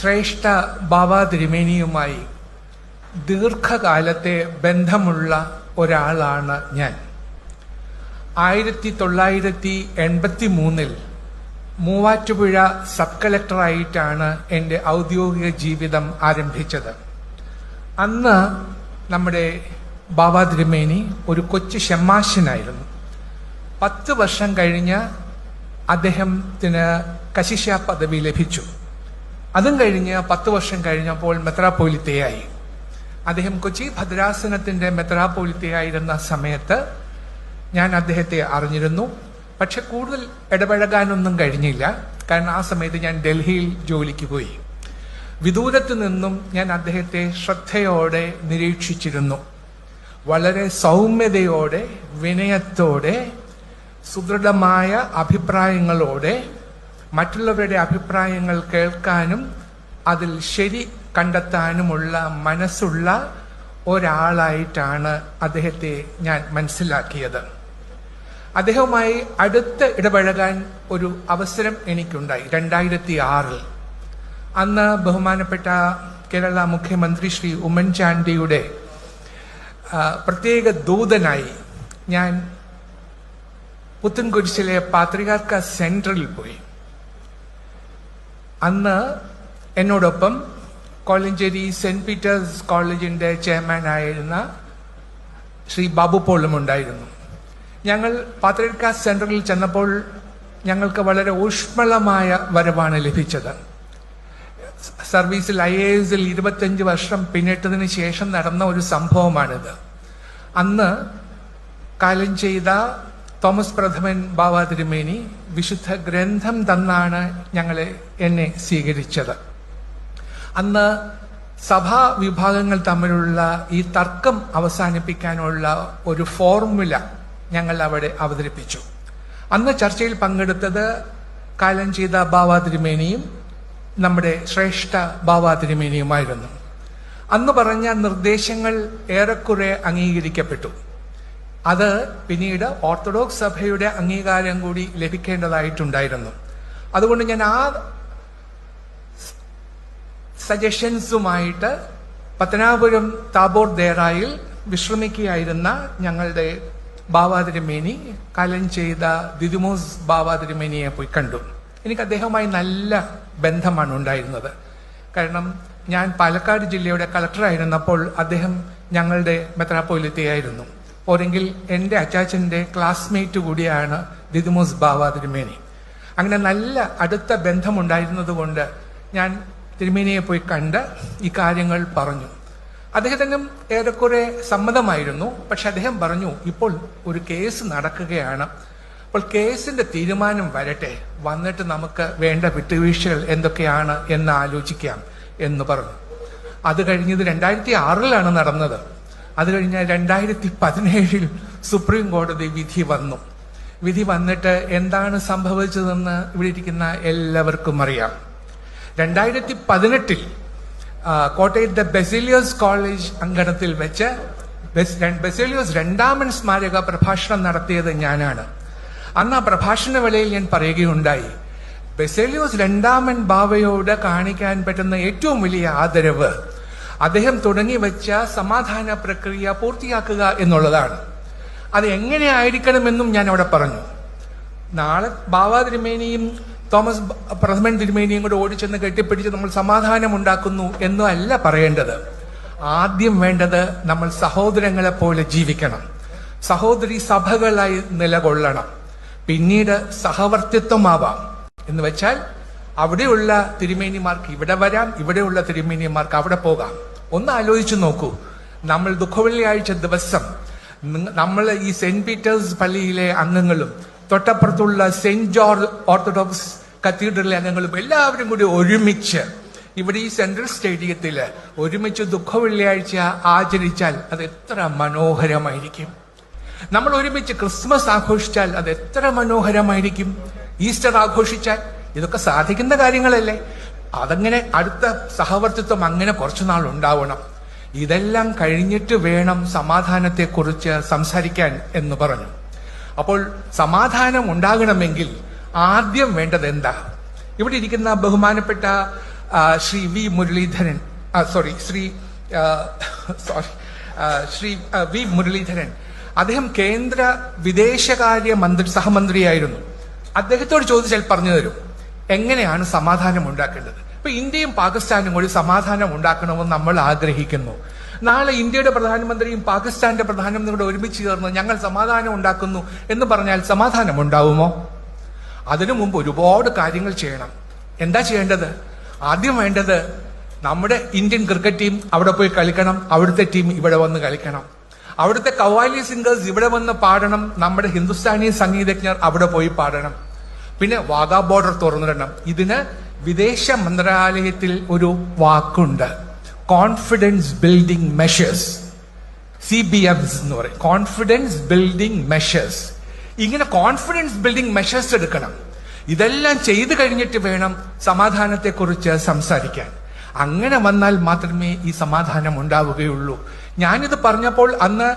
ശ്രേഷ്ഠ ബാബ തിരുമേനിയുമായി ദീർഘകാലത്തെ ബന്ധമുള്ള ഒരാളാണ് ഞാൻ. ആയിരത്തി തൊള്ളായിരത്തി എൺപത്തി മൂന്നിൽ മൂവാറ്റുപുഴ സബ് കളക്ടറായിട്ടാണ് എന്റെ ഔദ്യോഗിക ജീവിതം ആരംഭിച്ചത്. അന്ന് നമ്മുടെ ബാബ തിരുമേനി ഒരു കൊച്ചു ഷമ്മാശനായിരുന്നു. പത്ത് വർഷം കഴിഞ്ഞ് അദ്ദേഹത്തിന് കശിശ പദവി ലഭിച്ചു. അതും കഴിഞ്ഞ് പത്ത് വർഷം കഴിഞ്ഞപ്പോൾ മെത്രാപ്പോലിത്തയായി. അദ്ദേഹം കൊച്ചി ഭദ്രാസനത്തിന്റെ മെത്രാപ്പോലിത്തയായിരുന്ന സമയത്ത് ഞാൻ അദ്ദേഹത്തെ അറിഞ്ഞിരുന്നു. പക്ഷെ കൂടുതൽ ഇടപഴകാനൊന്നും കഴിഞ്ഞില്ല. കാരണം ആ സമയത്ത് ഞാൻ ഡൽഹിയിൽ ജോലിക്ക് പോയി. വിദൂരത്ത് നിന്നും ഞാൻ അദ്ദേഹത്തെ ശ്രദ്ധയോടെ നിരീക്ഷിച്ചിരുന്നു. വളരെ സൗമ്യതയോടെ വിനയത്തോടെ സുദൃഢമായ അഭിപ്രായങ്ങളോടെ മറ്റുള്ളവരുടെ അഭിപ്രായങ്ങൾ കേൾക്കാനും അതിൽ ശരി കണ്ടെത്താനുമുള്ള മനസ്സുള്ള ഒരാളായിട്ടാണ് അദ്ദേഹത്തെ ഞാൻ മനസ്സിലാക്കിയത്. അദ്ദേഹവുമായി അടുത്ത് ഇടപഴകാൻ ഒരു അവസരം എനിക്കുണ്ടായി രണ്ടായിരത്തി ആറിൽ അന്ന് ബഹുമാനപ്പെട്ട കേരള മുഖ്യമന്ത്രി ശ്രീ ഉമ്മൻചാണ്ടിയുടെ പ്രത്യേക ദൂതനായി ഞാൻ പുത്തൻകുരിശിലെ പാത്രികാർക്ക സെൻട്രലിൽ പോയി. അന്ന് എന്നോടൊപ്പം കോളഞ്ചേരി സെന്റ് പീറ്റേഴ്സ് കോളേജിന്റെ ചെയർമാൻ ആയിരുന്ന ശ്രീ ബാബു പോളും ഉണ്ടായിരുന്നു. ഞങ്ങൾ പാത്രക്ക സെന്ററിൽ ചെന്നപ്പോൾ ഞങ്ങൾക്ക് വളരെ ഊഷ്മളമായ വരവാണ് ലഭിച്ചത്. സർവീസിൽ ഐ എ എസിൽ ഇരുപത്തഞ്ച് വർഷം പിന്നിട്ടതിന് ശേഷം നടന്ന ഒരു സംഭവമാണിത്. അന്ന് കാലം ചെയ്ത തോമസ് പ്രഥമൻ ബാബ തിരുമേനി വിശുദ്ധ ഗ്രന്ഥം തന്നാണ് ഞങ്ങളെ എന്നെ സ്വീകരിച്ചത്. അന്ന് സഭാ വിഭാഗങ്ങൾ തമ്മിലുള്ള ഈ തർക്കം അവസാനിപ്പിക്കാനുള്ള ഒരു ഫോർമുല ഞങ്ങൾ അവിടെ അവതരിപ്പിച്ചു. അന്ന് ചർച്ചയിൽ പങ്കെടുത്തത് കാലം ചെയ്ത ബാബ തിരുമേനിയും നമ്മുടെ ശ്രേഷ്ഠ ബാബ തിരുമേനിയുമായിരുന്നു. അന്ന് പറഞ്ഞ നിർദ്ദേശങ്ങൾ ഏറെക്കുറെ അംഗീകരിക്കപ്പെട്ടു. അത് പിന്നീട് ഓർത്തഡോക്സ് സഭയുടെ അംഗീകാരം കൂടി ലഭിക്കേണ്ടതായിട്ടുണ്ടായിരുന്നു. അതുകൊണ്ട് ഞാൻ ആ സജഷൻസുമായിട്ട് പത്തനാപുരം താബോർ ദേറായിൽ വിശ്രമിക്കുകയായിരുന്ന ഞങ്ങളുടെ ബാബാതിരുമേനി കലൻ ചെയ്ത ദിദിമോസ് ബാബാതിരുമേനിയെ പോയി കണ്ടു. എനിക്ക് അദ്ദേഹവുമായി നല്ല ബന്ധമാണ് ഉണ്ടായിരുന്നത്. കാരണം ഞാൻ പാലക്കാട് ജില്ലയുടെ കളക്ടറായിരുന്നപ്പോൾ അദ്ദേഹം ഞങ്ങളുടെ മെത്രാപ്പോലിത്തയായിരുന്നു. പോരെങ്കിൽ എന്റെ അച്ചാച്ചന്റെ ക്ലാസ്മേറ്റ് കൂടിയാണ് ദിദിമോസ് ബാബ തിരുമേനി. അങ്ങനെ നല്ല അടുത്ത ബന്ധമുണ്ടായിരുന്നത് കൊണ്ട് ഞാൻ തിരുമേനിയെ പോയി കണ്ട് ഈ കാര്യങ്ങൾ പറഞ്ഞു. അദ്ദേഹത്തിനും ഏറെക്കുറെ സമ്മതമായിരുന്നു. പക്ഷെ അദ്ദേഹം പറഞ്ഞു ഇപ്പോൾ ഒരു കേസ് നടക്കുകയാണ്. അപ്പോൾ കേസിന്റെ തീരുമാനം വരട്ടെ. വന്നിട്ട് നമുക്ക് വേണ്ട വിട്ടുവീഴ്ചകൾ എന്തൊക്കെയാണ് എന്ന് ആലോചിക്കാം എന്ന് പറഞ്ഞു. അത് കഴിഞ്ഞത് രണ്ടായിരത്തി ആറിലാണ് നടന്നത്. അത് കഴിഞ്ഞ് രണ്ടായിരത്തി പതിനേഴിൽ സുപ്രീം കോടതി വിധി വന്നു. വിധി വന്നിട്ട് എന്താണ് സംഭവിച്ചതെന്ന് ഇവിടെ ഇരിക്കുന്ന എല്ലാവർക്കും അറിയാം. രണ്ടായിരത്തി പതിനെട്ടിൽ കോട്ടയത്തെ ബെസിലിയോസ് കോളേജ് അങ്കണത്തിൽ വെച്ച് ബെസിലിയോസ് രണ്ടാമൻ സ്മാരക പ്രഭാഷണം നടത്തിയത് ഞാനാണ്. അന്ന് ആ പ്രഭാഷണ വേളയിൽ ഞാൻ പറയുകയുണ്ടായി ബെസേലിയോസ് രണ്ടാമൻ ബാവയോട് കാണിക്കാൻ പറ്റുന്ന ഏറ്റവും വലിയ ആദരവ് അദ്ദേഹം തുടങ്ങി വെച്ച സമാധാന പ്രക്രിയ പൂർത്തിയാക്കുക എന്നുള്ളതാണ്. അത് എങ്ങനെ ആയിരിക്കണമെന്നും ഞാൻ അവിടെ പറഞ്ഞു. നാളെ ബാബ തിരുമേനിയും തോമസ് പ്രഥമൻ തിരുമേനിയും കൂടെ ഓടിച്ചെന്ന് കെട്ടിപ്പിടിച്ച് നമ്മൾ സമാധാനം ഉണ്ടാക്കുന്നു എന്നല്ല പറയേണ്ടത്. ആദ്യം വേണ്ടത് നമ്മൾ സഹോദരങ്ങളെ പോലെ ജീവിക്കണം. സഹോദരി സഭകളായി നിലകൊള്ളണം. പിന്നീട് സഹവർത്തിത്വമാവാം. എന്ന് വെച്ചാൽ അവിടെയുള്ള തിരുമേനിമാർക്ക് ഇവിടെ വരാം ഇവിടെയുള്ള തിരുമേനിമാർക്ക് അവിടെ പോകാം. ഒന്ന് ആലോചിച്ചു നോക്കൂ. നമ്മൾ ദുഃഖവെള്ളിയാഴ്ച ദിവസം നമ്മൾ ഈ സെന്റ് പീറ്റേഴ്സ് പള്ളിയിലെ അംഗങ്ങളും തൊട്ടപ്പുറത്തുള്ള സെന്റ് ജോർജ് ഓർത്തഡോക്സ് കത്തീഡ്രലിലെ അംഗങ്ങളും എല്ലാവരും കൂടി ഒരുമിച്ച് ഇവിടെ ഈ സെൻട്രൽ സ്റ്റേഡിയത്തിൽ ഒരുമിച്ച് ദുഃഖവെള്ളിയാഴ്ച ആചരിച്ചാൽ അത് എത്ര മനോഹരമായിരിക്കും. നമ്മൾ ഒരുമിച്ച് ക്രിസ്മസ് ആഘോഷിച്ചാൽ അത് എത്ര മനോഹരമായിരിക്കും. ഈസ്റ്റർ ആഘോഷിച്ചാൽ ഇതൊക്കെ സാധിക്കുന്ന കാര്യങ്ങളല്ലേ? അതങ്ങനെ അടുത്ത സഹവർത്തിത്വം അങ്ങനെ കുറച്ചുനാൾ ഉണ്ടാവണം. ഇതെല്ലാം കഴിഞ്ഞിട്ട് വേണം സമാധാനത്തെക്കുറിച്ച് സംസാരിക്കാൻ എന്ന് പറഞ്ഞു. അപ്പോൾ സമാധാനം ഉണ്ടാകണമെങ്കിൽ ആദ്യം വേണ്ടത് എന്താ? ഇവിടെ ഇരിക്കുന്ന ബഹുമാനപ്പെട്ട Shri V Muraleedharan sorry Shri sorry Shri V Muraleedharan. അദ്ദേഹം കേന്ദ്ര വിദേശകാര്യ മന്ത്രി സഹമന്ത്രിയായിരുന്നു. അദ്ദേഹത്തോട് ചോദിച്ചാൽ പറഞ്ഞു തരും. എങ്ങനെയാണ് സമാധാനം ഉണ്ടാക്കേണ്ടത് ഇപ്പൊ ഇന്ത്യയും പാകിസ്ഥാനും കൂടി സമാധാനം ഉണ്ടാക്കണമെന്ന് നമ്മൾ ആഗ്രഹിക്കുന്നു. നാളെ ഇന്ത്യയുടെ പ്രധാനമന്ത്രിയും പാകിസ്ഥാന്റെ പ്രധാനമന്ത്രിയും കൂടെ ഒരുമിച്ച് ചേർന്ന് ഞങ്ങൾ സമാധാനം ഉണ്ടാക്കുന്നു എന്ന് പറഞ്ഞാൽ സമാധാനം ഉണ്ടാവുമോ അതിനു മുമ്പ് ഒരുപാട് കാര്യങ്ങൾ ചെയ്യണം. എന്താ ചെയ്യേണ്ടത്? ആദ്യം വേണ്ടത് നമ്മുടെ ഇന്ത്യൻ ക്രിക്കറ്റ് ടീം അവിടെ പോയി കളിക്കണം. അവിടുത്തെ ടീം ഇവിടെ വന്ന് കളിക്കണം. അവിടുത്തെ കവാലി സിംഗേഴ്സ് ഇവിടെ വന്ന് പാടണം. നമ്മുടെ ഹിന്ദുസ്ഥാനി സംഗീതജ്ഞർ അവിടെ പോയി പാടണം. പിന്നെ വാഗാ ബോർഡർ തുറന്നിടണം. ഇതിന് വിദേശ മന്ത്രാലയത്തിൽ ഒരു വാക്കുണ്ട്. Confidence building measures C B Ms എന്ന് പറയും. കോൺഫിഡൻസ് ബിൽഡിംഗ് മെഷേഴ്സ് ഇങ്ങനെ കോൺഫിഡൻസ് ബിൽഡിംഗ് മെഷേഴ്സ് എടുക്കണം. ഇതെല്ലാം ചെയ്തു കഴിഞ്ഞിട്ട് വേണം സമാധാനത്തെക്കുറിച്ച് സംസാരിക്കാൻ. അങ്ങനെ വന്നാൽ മാത്രമേ ഈ സമാധാനം ഉണ്ടാവുകയുള്ളൂ. ഞാനിത് പറഞ്ഞപ്പോൾ അന്ന്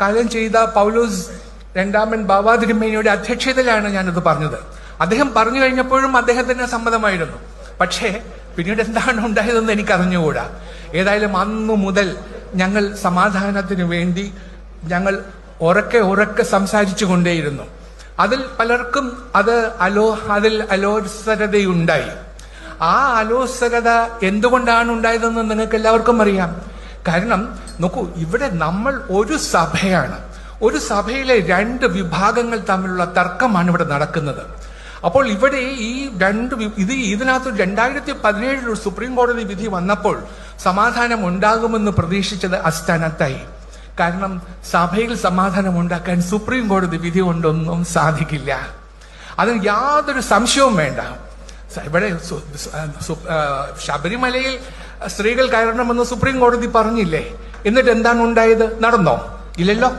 കാര്യം ചെയ്ത പൗലോസ് രണ്ടാമൻ ബാബാ തിരുമേനിയുടെ അധ്യക്ഷതയിലാണ് ഞാനിത് പറഞ്ഞത്. അദ്ദേഹം പറഞ്ഞു കഴിഞ്ഞപ്പോഴും അദ്ദേഹത്തിന് സമ്മതമായിരുന്നു. പക്ഷേ പിന്നീട് എന്താണ് ഉണ്ടായതെന്ന് എനിക്ക് അറിഞ്ഞുകൂടാ ഏതായാലും അന്നു മുതൽ ഞങ്ങൾ സമാധാനത്തിന് വേണ്ടി ഞങ്ങൾ ഉറക്കെ ഉറക്കെ സംസാരിച്ചു കൊണ്ടേയിരുന്നു. അതിൽ പലർക്കും അത് അലോ അതിൽ അലോസരതയുണ്ടായി. ആ അലോസരത എന്തുകൊണ്ടാണ് ഉണ്ടായതെന്ന് നിങ്ങൾക്ക് എല്ലാവർക്കും അറിയാം. കാരണം നോക്കൂ ഇവിടെ നമ്മൾ ഒരു സഭയാണ്. ഒരു സഭയിലെ രണ്ട് വിഭാഗങ്ങൾ തമ്മിലുള്ള തർക്കമാണ് ഇവിടെ നടക്കുന്നത്. അപ്പോൾ ഇവിടെ ഈ രണ്ട് ഇത് ഇതിനകത്ത് രണ്ടായിരത്തി പതിനേഴിൽ ഒരു സുപ്രീം കോടതി വിധി വന്നപ്പോൾ സമാധാനം ഉണ്ടാകുമെന്ന് പ്രതീക്ഷിച്ചത് അസ്ഥാനത്തായി കാരണം സഭയിൽ സമാധാനം ഉണ്ടാക്കാൻ സുപ്രീം കോടതി വിധി കൊണ്ടൊന്നും സാധിക്കില്ല. അതിന് യാതൊരു സംശയവും വേണ്ട. ഇവിടെ ശബരിമലയിൽ സ്ത്രീകൾ കയറണമെന്ന് സുപ്രീം കോടതി പറഞ്ഞില്ലേ? എന്നിട്ട് എന്താണ് ഉണ്ടായത്? നടന്നോ? ഇല്ലല്ലോ?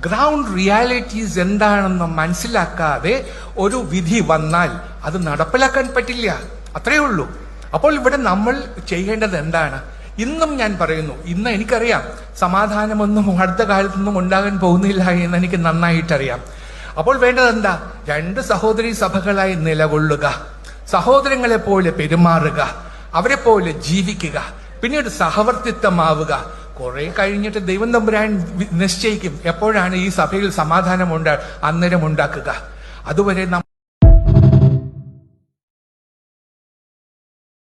ഗ്രൗണ്ട് റിയാലിറ്റീസ് എന്താണെന്ന് മനസ്സിലാക്കാതെ ഒരു വിധി വന്നാൽ അത് നടപ്പിലാക്കാൻ പറ്റില്ല. അത്രയേ ഉള്ളൂ. അപ്പോൾ ഇവിടെ നമ്മൾ ചെയ്യേണ്ടത് എന്താണ്? ഇന്നും ഞാൻ പറയുന്നു ഇന്ന് എനിക്കറിയാം സമാധാനമൊന്നും അടുത്ത കാലത്തൊന്നും ഉണ്ടാകാൻ പോകുന്നില്ല എന്ന് എനിക്ക് നന്നായിട്ടറിയാം. അപ്പോൾ വേണ്ടത് എന്താ? രണ്ട് സഹോദരി സഭകളായി നിലകൊള്ളുക. സഹോദരങ്ങളെ പോലെ പെരുമാറുക. അവരെ പോലെ ജീവിക്കുക. പിന്നീട് സഹവർത്തിത്വമാവുക. കുറെ കഴിഞ്ഞിട്ട് ദൈവം തമ്പുരാൻ നിശ്ചയിക്കും എപ്പോഴാണ് ഈ സഭയിൽ സമാധാനം ഉണ്ടാ അന്നേരം ഉണ്ടാക്കുക. അതുവരെ